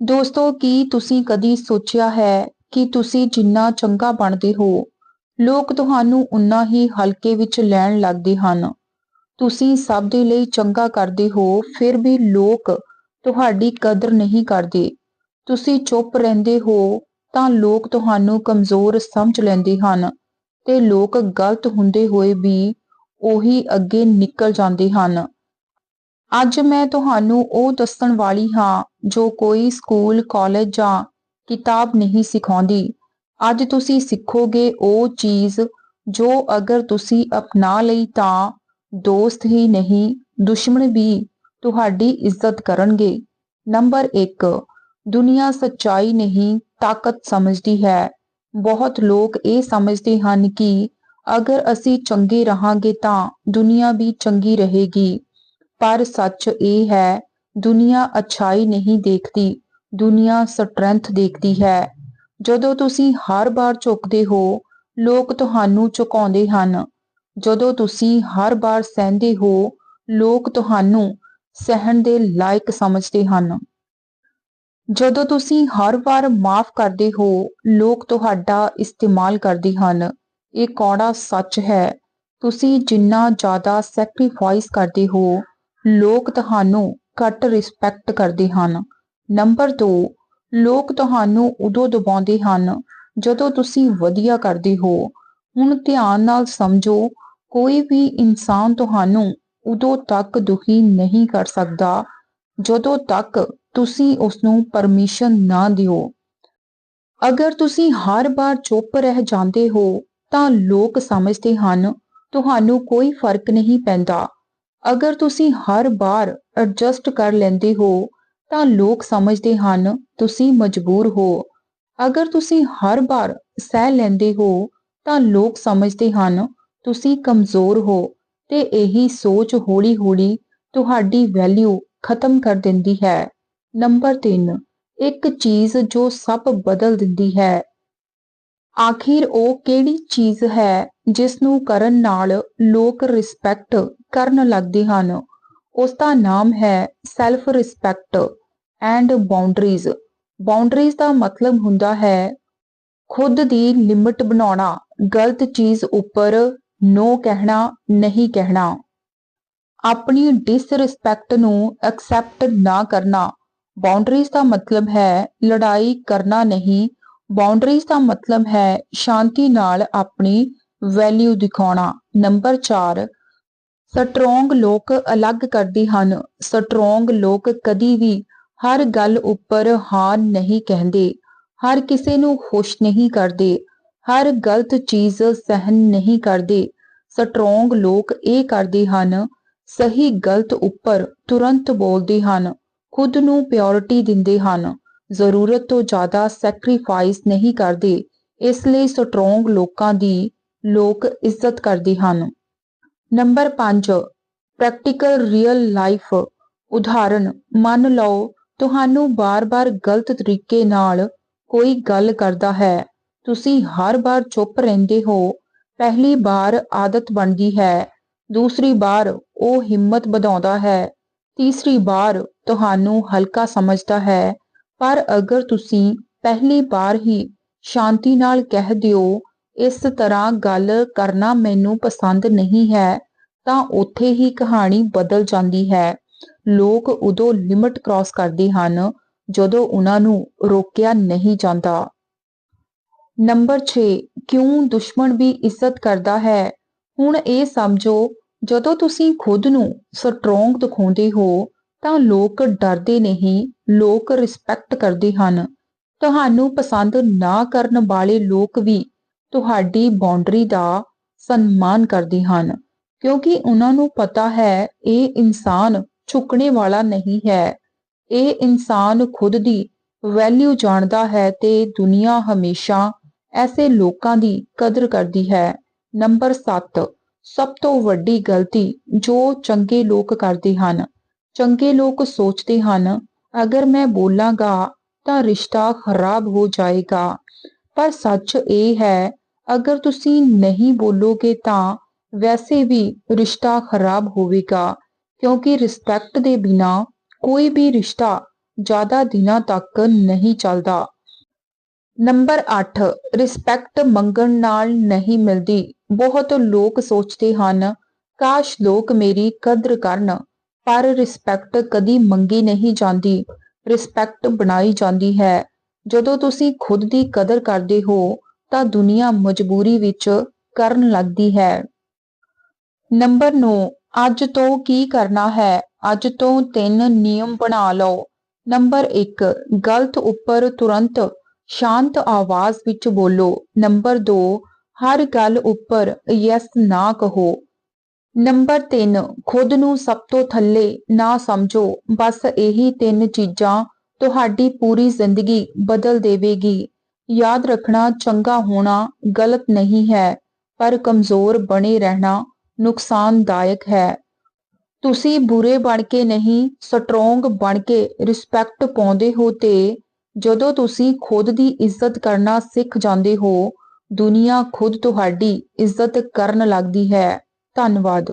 ਦੋਸਤੋ, ਕੀ ਤੁਸੀਂ ਕਦੀ ਸੋਚਿਆ ਹੈ ਕਿ ਤੁਸੀਂ ਜਿੰਨਾ ਚੰਗਾ ਬਣਦੇ ਹੋ, ਲੋਕ ਤੁਹਾਨੂੰ ਉਨਾ ਹੀ ਹਲਕੇ ਵਿੱਚ ਲੈਣ ਲੱਗਦੇ ਹਨ। ਤੁਸੀਂ ਸਭ ਦੇ ਲਈ ਚੰਗਾ ਕਰਦੇ ਹੋ, ਫਿਰ ਵੀ ਲੋਕ ਤੁਹਾਡੀ ਕਦਰ ਨਹੀਂ ਕਰਦੇ। ਤੁਸੀਂ ਚੁੱਪ ਰਹਿੰਦੇ ਹੋ, ਤਾਂ ਲੋਕ ਤੁਹਾਨੂੰ ਕਮਜ਼ੋਰ ਸਮਝ ਲੈਂਦੇ ਹਨ ਤੇ ਲੋਕ ਗਲਤ ਹੁੰਦੇ ਹੋਏ ਵੀ ਉਹੀ ਅੱਗੇ ਨਿਕਲ ਜਾਂਦੇ ਹਨ। ਅੱਜ ਮੈਂ ਤੁਹਾਨੂੰ ਉਹ ਦੱਸਣ ਵਾਲੀ ਹਾਂ ਜੋ ਕੋਈ ਸਕੂਲ, ਕਾਲਜ ਜਾਂ ਕਿਤਾਬ ਨਹੀਂ ਸਿਖਾਉਂਦੀ। ਅੱਜ ਤੁਸੀਂ ਸਿੱਖੋਗੇ ਉਹ ਚੀਜ਼ ਜੋ ਅਗਰ ਤੁਸੀਂ ਅਪਣਾ ਲਈ ਤਾਂ ਦੋਸਤ ਹੀ ਨਹੀਂ, ਦੁਸ਼ਮਣ ਵੀ ਤੁਹਾਡੀ ਇੱਜ਼ਤ ਕਰਨਗੇ। ਨੰਬਰ 1 ਦੁਨੀਆ ਸੱਚਾਈ ਨਹੀਂ, ਤਾਕਤ ਸਮਝਦੀ ਹੈ। ਬਹੁਤ ਲੋਕ ਇਹ ਸਮਝਦੇ ਹਨ ਕਿ ਅਗਰ ਅਸੀਂ ਚੰਗੇ ਰਹਾਂਗੇ ਤਾਂ ਦੁਨੀਆ ਵੀ ਚੰਗੀ ਰਹੇਗੀ। ਪਰ ਸੱਚ ਇਹ ਹੈ, ਦੁਨੀਆ ਅਛਾਈ ਨਹੀਂ ਦੇਖਦੀ, ਦੁਨੀਆ ਸਟਰੈਂਥ ਦੇਖਦੀ ਹੈ। ਜਦੋਂ ਤੁਸੀਂ ਹਰ ਵਾਰ ਝੁਕਦੇ ਹੋ, ਲੋਕ ਤੁਹਾਨੂੰ ਝੁਕਾਉਂਦੇ ਹਨ। ਜਦੋਂ ਤੁਸੀਂ ਹਰ ਵਾਰ ਸਹਿੰਦੇ ਹੋ, ਲੋਕ ਤੁਹਾਨੂੰ ਸਹਿਣ ਦੇ ਲਾਇਕ ਸਮਝਦੇ ਹਨ। ਜਦੋਂ ਤੁਸੀਂ ਹਰ ਵਾਰ ਮਾਫ ਕਰਦੇ ਹੋ, ਲੋਕ ਤੁਹਾਡਾ ਇਸਤੇਮਾਲ ਕਰਦੇ ਹਨ। ਇਹ ਕੌੜਾ ਸੱਚ ਹੈ। ਤੁਸੀਂ ਜਿੰਨਾ ਜ਼ਿਆਦਾ ਸੈਕਰੀਫਾਈਸ ਕਰਦੇ ਹੋ ਲੋਕ ਤੁਹਾਨੂੰ ਘੱਟ ਰਿਸਪੈਕਟ ਕਰਦੇ ਹਨ। ਨੰਬਰ 2 ਲੋਕ ਤੁਹਾਨੂੰ ਉਦੋਂ ਦਬਾਉਂਦੇ ਹਨ ਜਦੋਂ ਤੁਸੀਂ ਵਧੀਆ ਕਰਦੇ ਹੋ। ਹੁਣ ਧਿਆਨ ਨਾਲ ਸਮਝੋ, ਕੋਈ ਵੀ ਇਨਸਾਨ ਤੁਹਾਨੂੰ ਉਦੋਂ ਤੱਕ ਦੁਖੀ ਨਹੀਂ ਕਰ ਸਕਦਾ ਜਦੋਂ ਤੱਕ ਤੁਸੀਂ ਉਸ ਨੂੰ ਪਰਮਿਸ਼ਨ ਨਾ ਦਿਓ। ਅਗਰ ਤੁਸੀਂ ਹਰ ਵਾਰ ਚੁੱਪ ਰਹਿ ਜਾਂਦੇ ਹੋ ਤਾਂ ਲੋਕ ਸਮਝਦੇ ਹਨ, ਤੁਹਾਨੂੰ ਕੋਈ ਫ਼ਰਕ ਨਹੀਂ ਪੈਂਦਾ। ਅਗਰ ਤੁਸੀਂ ਹਰ ਵਾਰ ਐਡਜਸਟ ਕਰ ਲੈਂਦੇ ਹੋ, ਤਾਂ ਲੋਕ ਸਮਝਦੇ ਹਨ, ਤੁਸੀਂ ਮਜਬੂਰ ਹੋ। ਅਗਰ ਤੁਸੀਂ ਹਰ ਵਾਰ ਸਹਿ ਲੈਂਦੇ ਹੋ, ਤਾਂ ਲੋਕ ਸਮਝਦੇ ਹਨ, ਤੁਸੀਂ ਕਮਜ਼ੋਰ ਹੋ ਤੇ ਇਹੀ ਸੋਚ ਹੌਲੀ-ਹੌਲੀ ਤੁਹਾਡੀ ਵੈਲਿਊ ਖਤਮ ਕਰ ਦਿੰਦੀ ਹੈ। ਨੰਬਰ 3 ਇੱਕ ਚੀਜ਼ ਜੋ ਸਭ ਬਦਲ ਦਿੰਦੀ ਹੈ। ਆਖਿਰ ਉਹ ਕਿਹੜੀ ਚੀਜ਼ ਹੈ ਜਿਸ ਨੂੰ ਕਰਨ ਨਾਲ ਲੋਕ ਰਿਸਪੈਕਟ ਕਰਨ ਲੱਗਦੇ ਹਨ? ਉਸ ਦਾ ਨਾਮ ਹੈ self respect and boundaries boundaries ਦਾ ਮਤਲਬ ਹੁੰਦਾ ਹੈ ਖੁਦ ਦੀ ਲਿਮਟ ਬਣਾਉਣਾ, ਗਲਤ ਚੀਜ਼ ਉੱਪਰ ਨੋ ਕਹਿਣਾ, ਨਹੀਂ ਕਹਿਣਾ। ਆਪਣੀ ਡਿਸਰਿਸਪੈਕਟ ਨੂੰ ਐਕਸੈਪਟ ਨਾ ਕਰਨਾ। ਬਾਉਂਡਰੀਜ਼ ਦਾ ਮਤਲਬ ਹੈ ਲੜਾਈ ਕਰਨਾ ਨਹੀਂ ਬਾਉਂਡਰੀਜ਼ ਦਾ ਮਤਲਬ ਹੈ ਸ਼ਾਂਤੀ ਨਾਲ ਆਪਣੀ ਵੈਲਿਊ ਦਿਖਾਉਣਾ। ਨੰਬਰ 4 ਸਟਰੋਂਗ ਲੋਕ ਅਲੱਗ ਕਰਦੇ ਹਨ। ਸਟਰੋਂਗ ਲੋਕ ਕਦੀ ਵੀ ਹਰ ਗੱਲ ਉੱਪਰ ਹਾਂ ਨਹੀਂ ਕਹਿੰਦੇ। ਹਰ ਕਿਸੇ ਨੂੰ ਖੁਸ਼ ਨਹੀਂ ਕਰਦੇ। ਹਰ ਗਲਤ ਚੀਜ਼ ਸਹਿਨ ਨਹੀਂ ਕਰਦੇ। ਸਟਰੋਂਗ ਲੋਕ ਇਹ ਕਰਦੇ ਹਨ, ਸਹੀ ਗਲਤ ਉੱਪਰ ਤੁਰੰਤ ਬੋਲਦੇ ਹਨ। ਖੁਦ ਨੂੰ ਪਿਓਰਿਟੀ ਦਿੰਦੇ ਹਨ। ਜ਼ਰੂਰਤ ਤੋਂ ਜ਼ਿਆਦਾ ਸੈਕਰੀਫਾਈਸ ਨਹੀਂ ਕਰਦੇ, ਇਸ ਲਈ ਸਟਰੋਂਗ ਲੋਕਾਂ ਦੀ ਲੋਕ ਇੱਜ਼ਤ ਕਰਦੇ ਹਨ। ਨੰਬਰ 5 ਪ੍ਰੈਕਟੀਕਲ ਰੀਅਲ ਲਾਈਫ ਉਦਾਹਰਨ, ਮੰਨ ਲਓ, ਤੁਹਾਨੂੰ ਬਾਰ-ਬਾਰ ਗਲਤ ਤਰੀਕੇ ਨਾਲ ਕੋਈ ਗੱਲ ਕਰਦਾ ਹੈ, ਤੁਸੀਂ ਹਰ ਵਾਰ ਚੁੱਪ ਰਹਿੰਦੇ ਹੋ, ਪਹਿਲੀ ਵਾਰ ਆਦਤ ਬਣਦੀ ਹੈ, ਦੂਸਰੀ ਵਾਰ ਉਹ ਹਿੰਮਤ ਵਧਾਉਂਦਾ ਹੈ, ਤੀਸਰੀ ਵਾਰ ਤੁਹਾਨੂੰ ਹਲਕਾ ਸਮਝਦਾ ਹੈ ਪਰ ਅਗਰ ਤੁਸੀਂ ਪਹਿਲੀ ਵਾਰ ਹੀ ਸ਼ਾਂਤੀ ਨਾਲ ਕਹਿ ਦਿਓ, ਇਸ ਤਰ੍ਹਾਂ ਗੱਲ ਕਰਨਾ ਮੈਨੂੰ ਪਸੰਦ ਨਹੀਂ ਹੈ, ਤਾਂ ਉੱਥੇ ਹੀ ਕਹਾਣੀ ਬਦਲ ਜਾਂਦੀ ਹੈ। ਲੋਕ ਉਦੋਂ ਲਿਮਟ ਕ੍ਰਾਸ ਕਰਦੇ ਹਨ, ਜਦੋਂ ਉਹਨਾਂ ਨੂੰ ਰੋਕਿਆ ਨਹੀਂ ਜਾਂਦਾ। ਨੰਬਰ 6 ਕਿਉਂ ਦੁਸ਼ਮਣ ਵੀ ਇੱਜ਼ਤ ਕਰਦਾ ਹੈ? ਹੁਣ ਇਹ ਸਮਝੋ, ਜਦੋਂ ਤੁਸੀਂ ਖੁਦ ਨੂੰ ਸਟਰੋਂਗ ਦਿਖਾਉਂਦੇ ਹੋ, ਤਾਂ ਲੋਕ ਡਰਦੇ ਨਹੀਂ ਲੋਕ ਰਿਸਪੈਕਟ ਕਰਦੇ ਹਨ। ਤੁਹਾਨੂੰ ਪਸੰਦ ਨਾ ਕਰਨ ਵਾਲੇ ਲੋਕ ਵੀ ਤੁਹਾਡੀ ਬਾਉਂਡਰੀ ਦਾ ਸਨਮਾਨ ਕਰਦੇ ਹਨ। ਕਿਉਂਕਿ ਉਹਨਾਂ ਨੂੰ ਪਤਾ ਹੈ, ਇਹ ਇਨਸਾਨ ਝੁਕਣੇ ਵਾਲਾ ਨਹੀਂ ਹੈ। ਇਹ ਇਨਸਾਨ ਖੁਦ ਦੀ ਵੈਲਿਊ ਜਾਣਦਾ ਹੈ ਤੇ ਦੁਨੀਆ ਹਮੇਸ਼ਾ ਐਸੇ ਲੋਕਾਂ ਦੀ ਕਦਰ ਕਰਦੀ ਹੈ। ਨੰਬਰ 7 ਸਭ ਤੋਂ ਵੱਡੀ ਗਲਤੀ ਜੋ ਚੰਗੇ ਲੋਕ ਕਰਦੇ ਹਨ। ਚੰਗੇ ਲੋਕ ਸੋਚਦੇ ਹਨ ਅਗਰ ਮੈਂ ਬੋਲਾਂਗਾ ਤਾਂ ਰਿਸ਼ਤਾ ਖਰਾਬ ਹੋ ਜਾਏਗਾ। ਪਰ ਸੱਚ ਇਹ ਹੈ, ਅਗਰ ਤੁਸੀਂ ਨਹੀਂ ਬੋਲੋਗੇ ਤਾਂ ਵੈਸੇ ਵੀ ਰਿਸ਼ਤਾ ਖਰਾਬ ਹੋਵੇਗਾ, ਕਿਉਂਕਿ ਰਿਸਪੈਕਟ ਦੇ ਬਿਨਾ ਕੋਈ ਵੀ ਰਿਸ਼ਤਾ ਜ਼ਿਆਦਾ ਦਿਨਾਂ ਤੱਕ ਨਹੀਂ ਚੱਲਦਾ। ਨੰਬਰ 8 ਰਿਸਪੈਕਟ ਮੰਗਣ ਨਾਲ ਨਹੀਂ ਮਿਲਦੀ। ਬਹੁਤ ਲੋਕ ਸੋਚਦੇ ਹਨ, ਕਾਸ਼ ਲੋਕ ਮੇਰੀ ਕਦਰ ਕਰਨ। ਪਰ ਰਿਸਪੈਕਟ ਕਦੀ ਮੰਗੀ ਨਹੀਂ ਜਾਂਦੀ। ਰਿਸਪੈਕਟ ਬਣਾਈ ਜਾਂਦੀ ਹੈ। ਜਦੋਂ ਤੁਸੀਂ ਖੁਦ ਦੀ ਕਦਰ ਕਰਦੇ ਹੋ, ਤਾਂ ਦੁਨੀਆ ਮਜਬੂਰੀ ਵਿੱਚ ਕਰਨ ਲੱਗਦੀ ਹੈ। ਨੰਬਰ 9 ਅੱਜ ਤੋਂ ਕੀ ਕਰਨਾ ਹੈ? ਅੱਜ ਤੋਂ ਤਿੰਨ ਨਿਯਮ ਬਣਾ ਲਓ। ਨੰਬਰ 1 ਗਲਤ ਉੱਪਰ ਤੁਰੰਤ ਸ਼ਾਂਤ ਆਵਾਜ਼ ਵਿੱਚ ਬੋਲੋ। ਨੰਬਰ 2 ਹਰ ਗੱਲ ਉੱਪਰ ਯੈਸ ਨਾ ਕਹੋ। ਨੰਬਰ 3 ਖੁਦ ਨੂੰ ਸਭ ਤੋਂ ਥੱਲੇ ਨਾ ਸਮਝੋ, ਬਸ ਇਹੀ ਤਿੰਨ ਚੀਜ਼ਾਂ ਤੁਹਾਡੀ ਪੂਰੀ ਜ਼ਿੰਦਗੀ ਬਦਲ ਦੇਵੇਗੀ। ਯਾਦ ਰੱਖਣਾ, ਚੰਗਾ ਹੋਣਾ ਗਲਤ ਨਹੀਂ ਹੈ, ਪਰ ਕਮਜ਼ੋਰ ਬਣੇ ਰਹਿਣਾ ਨੁਕਸਾਨਦਾਇਕ ਹੈ। ਤੁਸੀਂ ਬੁਰੇ ਬਣ ਕੇ ਨਹੀਂ, ਸਟਰੋਂਗ ਬਣ ਕੇ ਰਿਸਪੈਕਟ ਪਾਉਂਦੇ ਹੋ ਤੇ ਜਦੋਂ ਤੁਸੀਂ ਖੁਦ ਦੀ ਇੱਜ਼ਤ ਕਰਨਾ ਸਿੱਖ ਜਾਂਦੇ ਹੋ, ਦੁਨੀਆ ਖੁਦ ਤੁਹਾਡੀ ਇੱਜ਼ਤ ਕਰਨ ਲੱਗਦੀ ਹੈ। ਧੰਨਵਾਦ।